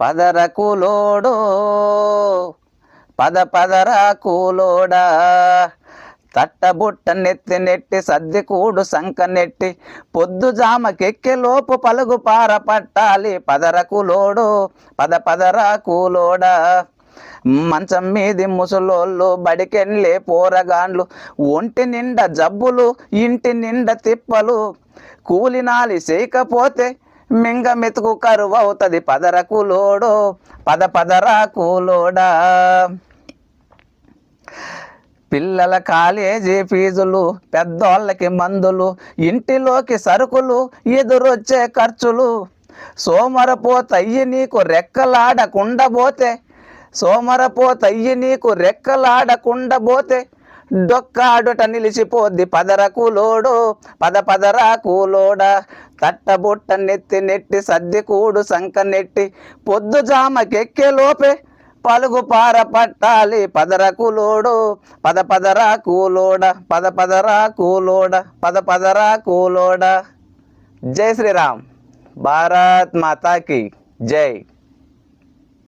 పదర కూలోడో పద పదరా కూలోడా తట్టబుట్ట నెత్తి నెట్టి సద్ది కూడు సంక నెట్టి పొద్దు జామకెక్కె లోపు పలుగు పార పట్టాలి. పదరకు లోడు పద పదరా కూలోడా మంచం మీది ముసలోళ్ళు బడికెళ్ళే పోరగాండ్లు ఒంటి నిండా జబ్బులు ఇంటి నిండా తిప్పలు కూలినాలి చేయకపోతే మింగ మెతుకు కరువు అవుతుంది. పదరకు కూలోడో పద పదరాకు లోడా. పిల్లల కాలేజీ ఫీజులు పెద్దోళ్ళకి మందులు ఇంటిలోకి సరుకులు ఎదురొచ్చే ఖర్చులు. సోమరపోతయ్యి నీకు రెక్కలాడకుండా పోతే సోమరపోతయ్యి నీకు రెక్కలాడకుండా పోతే డొక్కాడుట నిలిచిపోద్ది. పదర కూలోడు పద పదరా కూలోడా తట్టబుట్ట నెత్తి నెట్టి సద్ది కూడు సంక నెట్టి పొద్దు జామకెక్కే లోపే పలుగు పార పట్టాలి. పదర కూలోడు పద పదరా కూలోడ పద పదరా కూలోడ పద పదరా కూలోడ జై శ్రీరామ్. భారత్ మాతాకి జై.